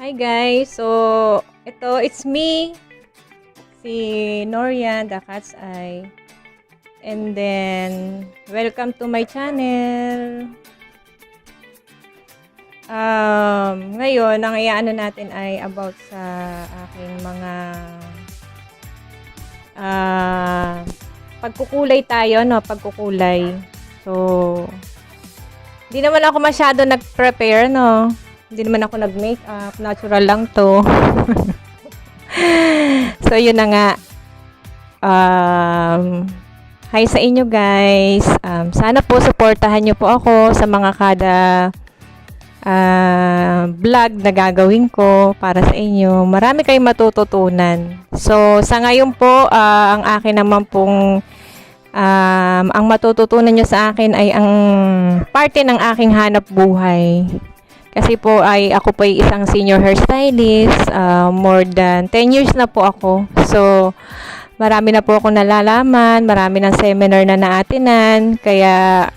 Hi guys! So, ito, it's me, si Norian, the Cat's Eye. And then, welcome to my channel. Um, ngayon, ang iaano natin ay about sa aking mga ah pagkukulay tayo, no? Pagkukulay. So, hindi naman ako masyado nag-prepare, no? Hindi naman ako nag-makeup. Natural lang to. so, yun na nga. Um, hi sa inyo guys. Um, sana po supportahan nyo po ako sa mga kada ah, vlog na gagawin ko para sa inyo. Marami kayong matututunan. So, sa ngayon po, ah, ang akin naman pong um, ang matututunan nyo sa akin ay ang parte ng aking hanap buhay. Kasi po ay ako po ay isang senior hairstylist. ah, more than 10 years na po ako. So, marami na po ako nalalaman. Marami ng seminar na naatinan. Kaya,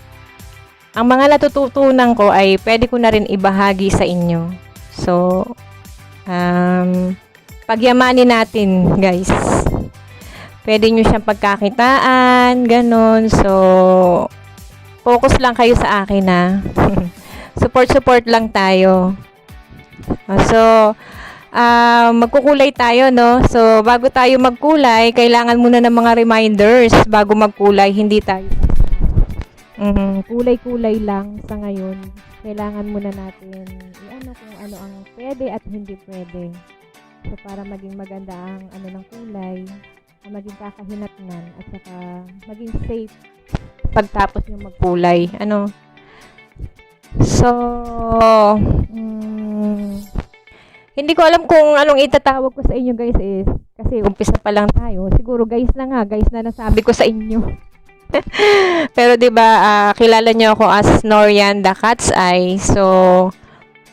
ang mga natututunan ko ay pwede ko na rin ibahagi sa inyo. So, um, pagyamanin natin, guys. Pwede nyo siyang pagkakitaan, ganun. So, focus lang kayo sa akin, na Support-support lang tayo. Ah, So, ah, magkukulay tayo, no? So, bago tayo magkulay, kailangan muna ng mga reminders bago magkulay. Hindi tayo mm, kulay-kulay lang sa ngayon. Kailangan muna natin i-ano kung ano ang pwede at hindi pwede. So, para maging maganda ang ano ng kulay, maging kakahinatnan at saka maging safe pagtapos yung magkulay. Ano? So, mm, hindi ko alam kung anong itatawag ko sa inyo guys is kasi umpisa pa lang tayo. Siguro guys na nga, guys na nasabi ko sa inyo. Pero 'di ba ah, kilala niyo ako as Norian the Cat's Eye. So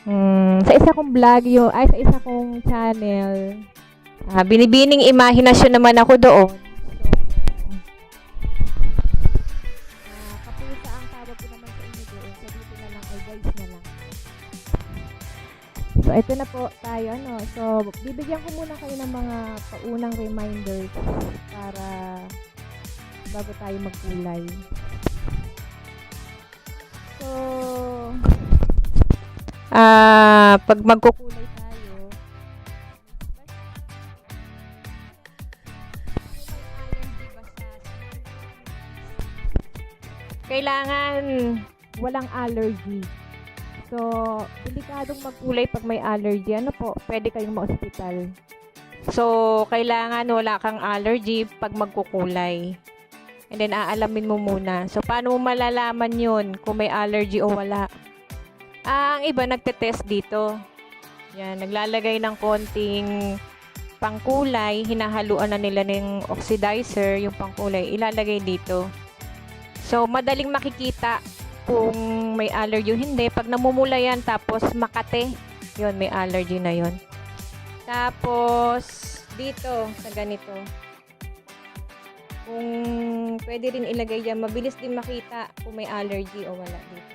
mm, sa isa kong vlog yo, ay sa isa kong channel, ah, binibining imahinasyon naman ako doon. So, ito na po tayo, ano. So, bibigyan ko muna kayo ng mga paunang reminders para bago tayo magkulay. So, ah, pag magkukulay tayo, kailangan walang allergy. So, delikadong magkulay pag may allergy. Ano po, pwede kayong ma-hospital. So, kailangan wala kang allergy pag magkukulay. And then, aalamin mo muna. So, paano mo malalaman yun kung may allergy o wala? Ah, ang iba nagte-test dito. Yan, naglalagay ng konting pangkulay. Hinahaluan na nila ng oxidizer, yung pangkulay. Ilalagay dito. So, madaling makikita kung may allergy o hindi. Pag namumula yan, tapos makate, yun, may allergy na yun. Tapos, dito, sa ganito. Kung pwede rin ilagay dyan, mabilis din makita kung may allergy o wala dito.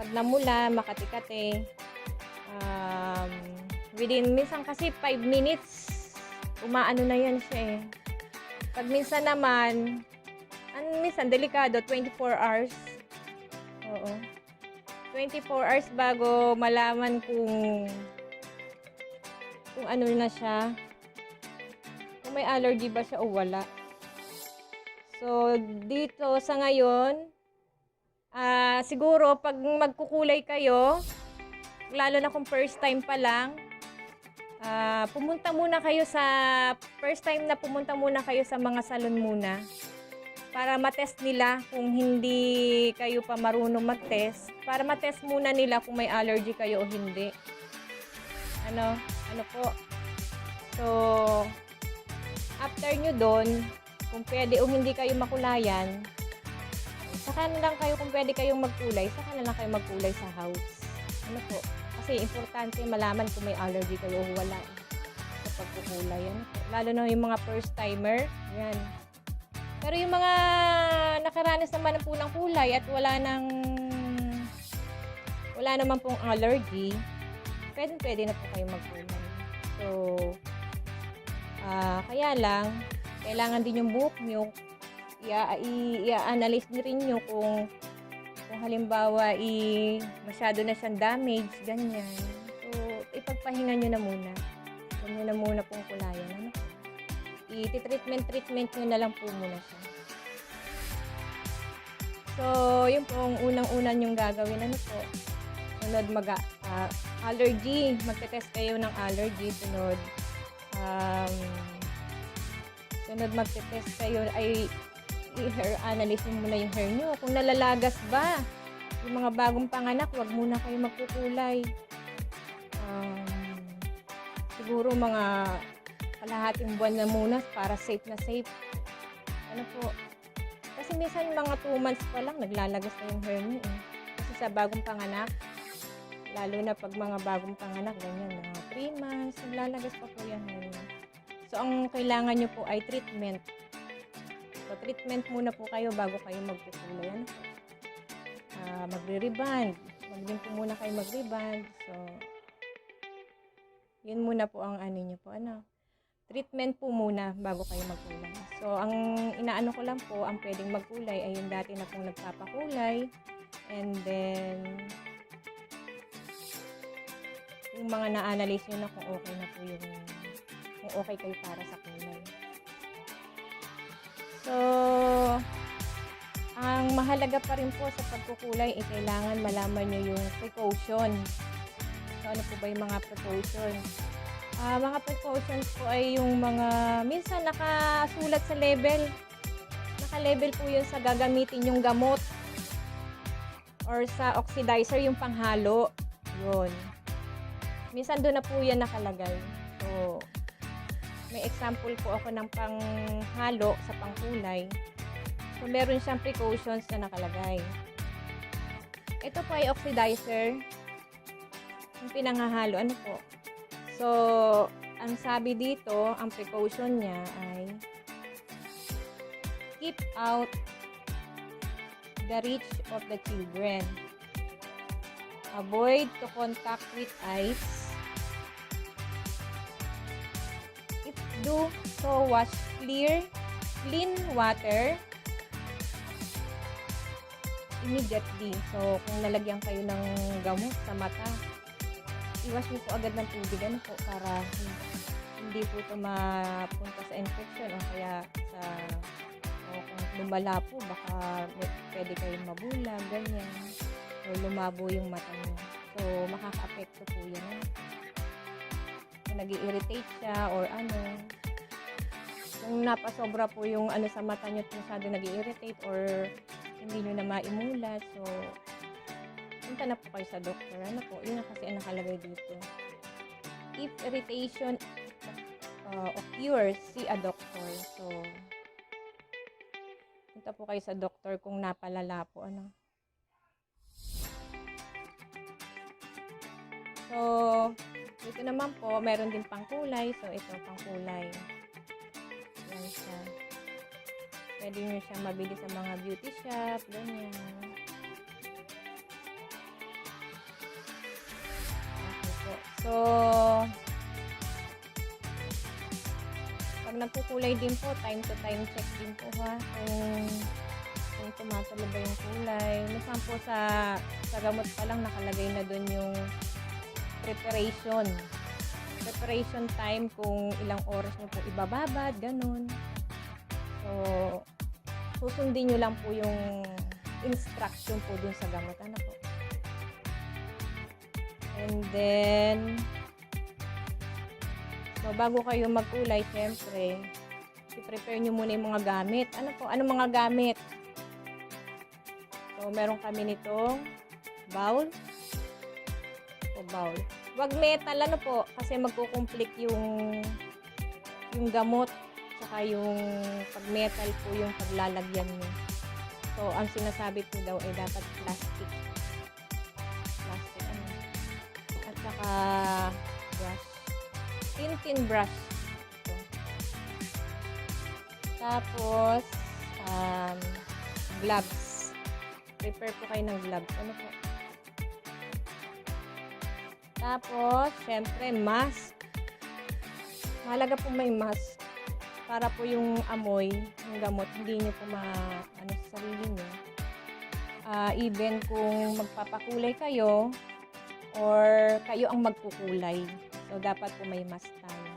Pag namula, makati-kate, um, within, minsan kasi 5 minutes, umaano na yan siya eh. Pag minsan naman, ang minsan delikado, 24 hours. Oo. 24 hours bago malaman kung kung ano na siya. Kung may allergy ba siya o wala. So, dito sa ngayon, ah siguro pag magkukulay kayo, lalo na kung first time pa lang, ah pumunta muna kayo sa, first time na pumunta muna kayo sa mga salon muna para matest nila kung hindi kayo pa marunong mag-test. Para matest muna nila kung may allergy kayo o hindi. Ano? Ano po? So, after nyo doon, kung pwede o hindi kayo makulayan, saka na lang kayo kung pwede kayong magkulay, saka na lang kayo magkulay sa house. Ano po? Kasi importante malaman kung may allergy kayo o wala sa pagkukulay. Ano po? Lalo na yung mga first timer, yan. Pero yung mga nakaranas naman po ng kulay at wala nang wala naman pong allergy, pwede, pwede na po kayo magkulay. So, ah kaya lang, kailangan din yung buhok nyo, i- i- i-analyze nyo rin nyo kung kung halimbawa i masyado na siyang damage, ganyan. So, ipagpahinga nyo na muna. Huwag nyo na muna pong kulayan. Ano? I-treatment-treatment nyo na lang po muna siya. So, yun po ang unang-una yung gagawin. Ano po? Sunod mag ah, allergy. Magte-test kayo ng allergy. Sunod, um, sunod magte-test kayo ay i-hair analyze muna yung hair nyo. Kung nalalagas ba, yung mga bagong panganak, wag muna kayo magkukulay. Um, siguro mga kalahating buwan na muna para safe na safe. Ano po? Kasi minsan mga 2 months pa lang naglalagas na yung hair. Eh. Kasi sa bagong panganak, lalo na pag mga bagong panganak, ganyan, mga 3 months, naglalagas pa po yung hair niyo. So, ang kailangan nyo po ay treatment. So, treatment muna po kayo bago kayo magkukulay. Ano po? Ah, magre-reband. Magdin po muna kayo mag-reband. So, yun muna po ang ano nyo po. Ano? Treatment po muna bago kayo magkulay. So, ang inaano ko lang po, ang pwedeng magkulay ay yung dati na pong nagpapakulay. And then, yung mga na-analyze nyo na kung okay na po yung, kung okay kayo para sa kulay. So, ang mahalaga pa rin po sa pagkukulay ay kailangan malaman nyo yung precaution. So, ano po ba yung mga precaution? Ah, mga precautions po ay yung mga minsan nakasulat sa label. Naka-label po yun sa gagamitin yung gamot or sa oxidizer yung panghalo. Yun. Minsan doon na po yan nakalagay. So, may example po ako ng panghalo sa pangkulay. So, meron siyang precautions na nakalagay. Ito po ay oxidizer. Yung pinanghahalo. Ano po? So, ang sabi dito, ang precaution niya ay keep out the reach of the children. Avoid to contact with eyes. If do so, wash clear, clean water immediately. So, kung nalagyan kayo ng gamot sa mata, iwas niyo po agad ng tubig ano po para hindi po ito mapunta sa infection o kaya sa o kung lumala po baka pwede kayong mabulag ganyan o lumabo yung mata niyo so makaka-apekto po yan ano? kung nag irritate siya or ano kung napasobra po yung ano sa mata niyo at masyado nag irritate or hindi nyo na maimulat so punta na po kayo sa doktor. Ano po? Yun na kasi ang nakalagay dito. If irritation uh, occurs, see a doctor. So, punta po kayo sa doktor kung napalala po. Ano? So, dito naman po, meron din pangkulay. So, ito, pangkulay. Yan siya. Pwede nyo siya mabili sa mga beauty shop, ganyan. So, pag nagkukulay din po, time to time check din po ha. Kung, kung tumatalo ba yung kulay. Minsan po sa, sa gamot pa lang nakalagay na doon yung preparation. Preparation time kung ilang oras nyo po ibababad, ganun. So, susundin nyo lang po yung instruction po dun sa gamot. Ano po? And then, so bago kayo magkulay, syempre, i-prepare nyo muna yung mga gamit. Ano po? Ano mga gamit? So, meron kami nitong bowl. O bowl. Wag metal, ano po? Kasi magkukomplete yung yung gamot saka yung pag metal po yung paglalagyan nyo. So, ang sinasabi po daw ay dapat. Plastic Saka brush. Tintin brush. Ito. Tapos, um, gloves. Prepare po kayo ng gloves. Ano po? Tapos, syempre, mask. Mahalaga po may mask para po yung amoy ng gamot hindi nyo po ma ano sa sarili nyo. Ah, even kung magpapakulay kayo or kayo ang magkukulay. So, dapat po may mask tayo.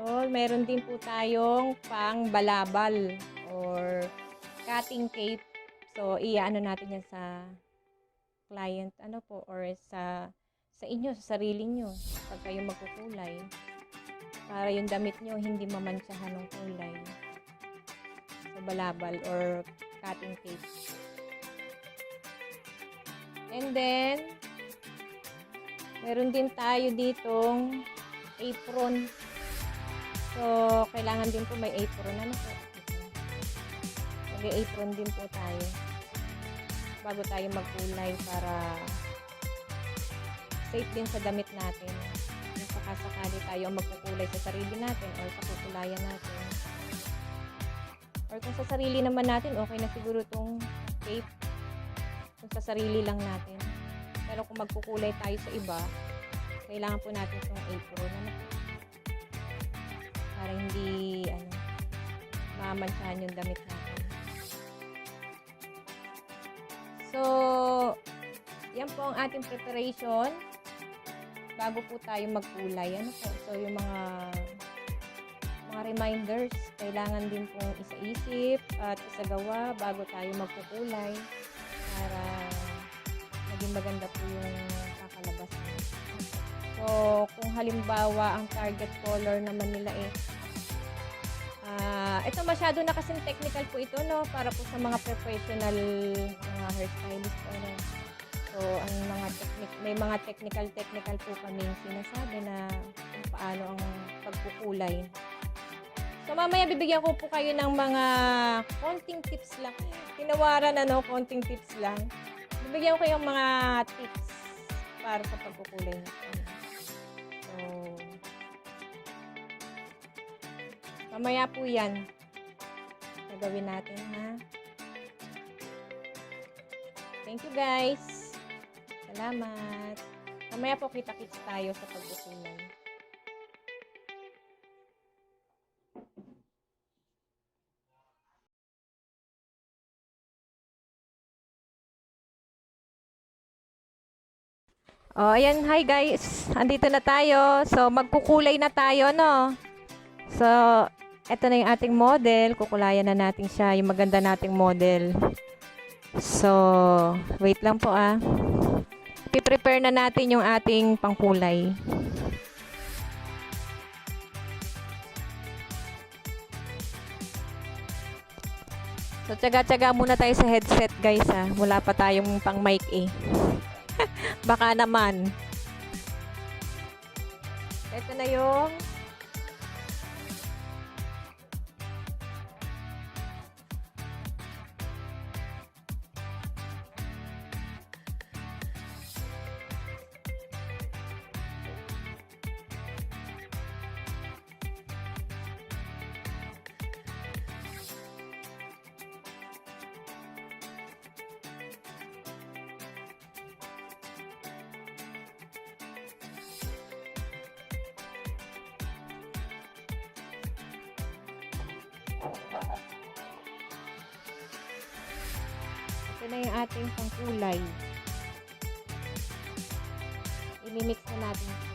So, meron din po tayong pang balabal or cutting cape. So, iyaano natin yan sa client, ano po, or sa sa inyo, sa sarili nyo, pag kayo magkukulay. Para yung damit nyo hindi mamantsahan ng kulay. So, balabal or cutting tape. And then, meron din tayo ditong apron. So, kailangan din po may apron. Ano po? Ito. May apron din po tayo. Bago tayo magkulay para safe din sa damit natin. Kung sakasakali tayo ang magkukulay sa sarili natin or sa kukulayan natin. Or kung sa sarili naman natin, okay na siguro itong tape. Sa sarili lang natin. Pero kung magkukulay tayo sa iba, kailangan po natin itong apron. Ano? Para hindi, ano, mamantsahan yung damit natin. So, yan po ang ating preparation bago po tayo magkulay. Ano po? So, yung mga mga reminders, kailangan din pong isa-isip at isagawa bago tayo magkukulay maging maganda po yung kakalabas. So, kung halimbawa ang target color naman nila eh Ah, ito masyado na kasing technical po ito no para po sa mga professional mga hairstylist po no. So, ang mga technic may mga technical technical po kaming sinasabi na kung paano ang pagkukulay. So, mamaya bibigyan ko po kayo ng mga konting tips lang. Tinawaran ano, konting tips lang. Bibigyan ko yung mga tips para sa pagkukulay natin. So, mamaya po yan. Gagawin natin, ha? Thank you, guys. Salamat. Mamaya po kita-kits tayo sa pagkukulay. Oh, ayan. Hi, guys. Andito na tayo. So, magkukulay na tayo, no? So, eto na yung ating model. Kukulayan na natin siya. Yung maganda nating model. So, wait lang po ah. Piprepare na natin yung ating pangkulay. So, tsaga-tsaga muna tayo sa headset guys ah. Wala pa tayong pang mic eh. Baka naman. Ito na yung Ito na yung ating pangkulay. I-mix na natin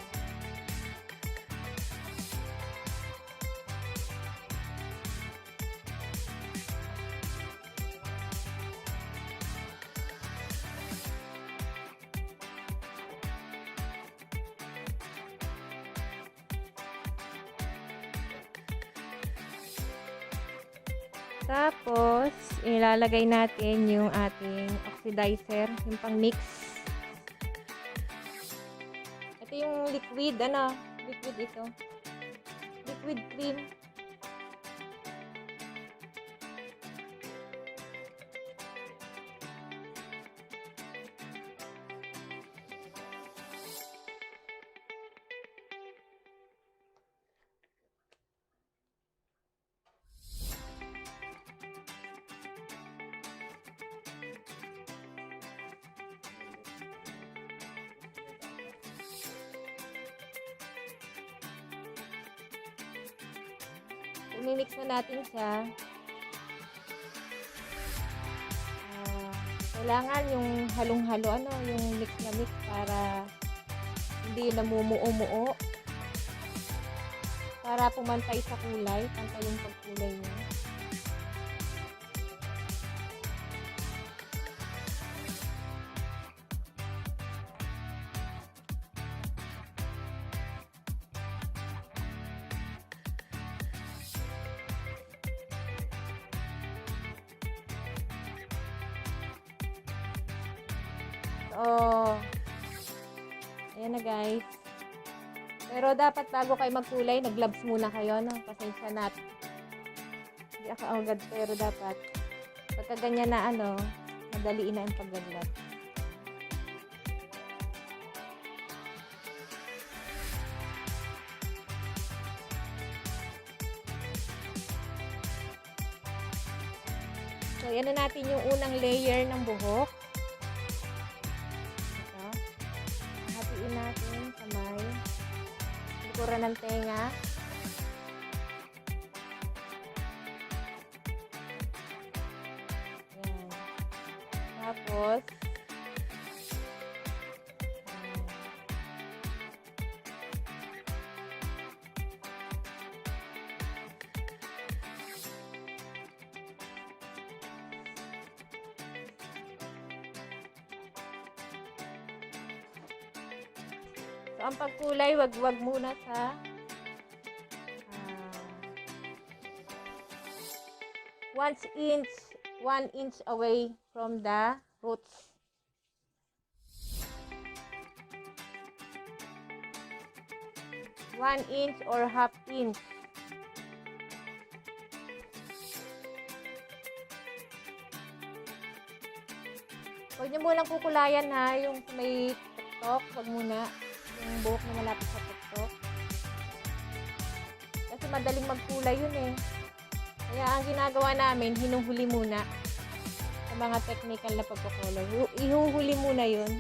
Tapos, ilalagay natin yung ating oxidizer, yung pang mix. Ito yung liquid, ano? Liquid ito. Liquid cream. Imimix na natin siya. Ah, kailangan yung halong-halo, ano, yung mix na mix para hindi namumuo-muo. Para pumantay sa kulay, pantay yung pagkulay niya. So, ayan na guys. Pero dapat bago kayo magkulay, nag-gloves muna kayo, no? Pasensya na. Hindi ako agad, pero dapat pagka ganyan na ano, madaliin na ang pag-gloves. So, yan na natin yung unang layer ng buhok. Ng tenga. Yan. Tapos, So, ang pagkulay, wag-wag muna sa ah, one inch, one inch away from the roots. One inch or half inch. Huwag niyo munang kukulayan ha, yung may tuktok, huwag muna yung buhok na malapit sa tuktok. Kasi madaling magkulay yun eh. Kaya ang ginagawa namin, hinuhuli muna sa mga technical na pagkukulay. Hu- Ihuhuli muna yun.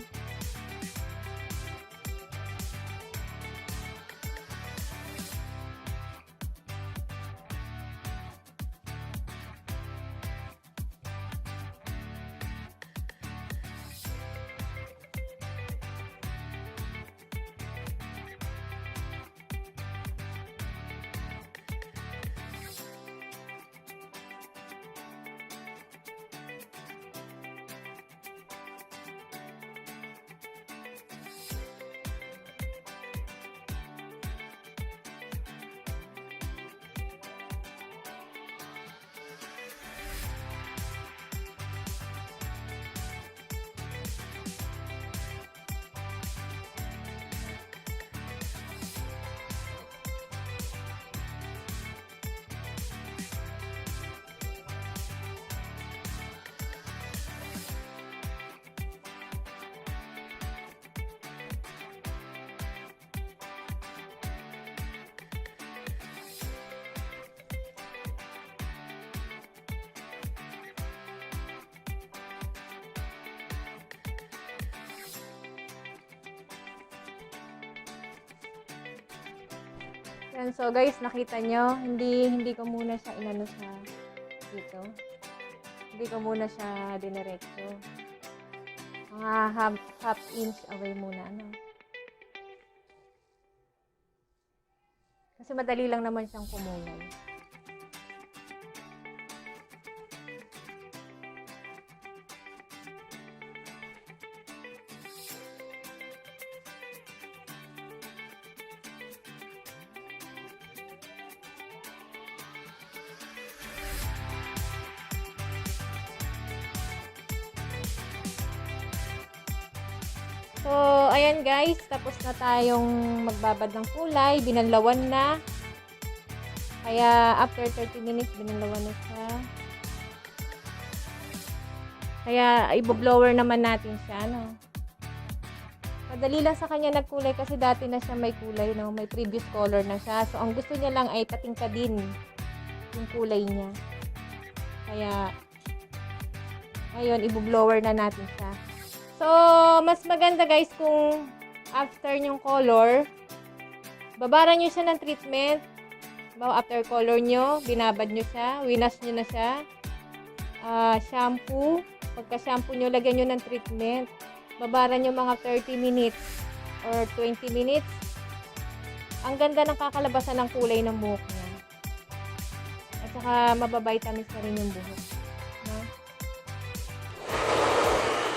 Yan, so guys, nakita nyo, hindi, hindi ko muna siya inano sa dito. Hindi ko muna siya diniretso. Mga half, half inch away muna, ano. Kasi madali lang naman siyang kumulay. So, ayan guys, tapos na tayong magbabad ng kulay, binanlawan na. Kaya after 30 minutes, binanlawan na siya. Kaya i-blower naman natin siya, no. Madali lang sa kanya nagkulay kasi dati na siya may kulay, no. May previous color na siya. So, ang gusto niya lang ay kating-kadin yung kulay niya. Kaya, ngayon, i-blower na natin siya. So, mas maganda guys kung after yung color, babaran nyo siya ng treatment after color nyo, binabad nyo siya, winas nyo na siya. Ah, shampoo. Pagka shampoo nyo, lagyan nyo ng treatment. Babaran nyo mga 30 minutes or 20 minutes. Ang ganda ng kakalabasan ng kulay ng buhok niya. At saka mababitamins na rin yung buhok.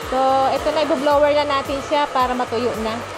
So, ito na, i-blower na natin siya para matuyo na.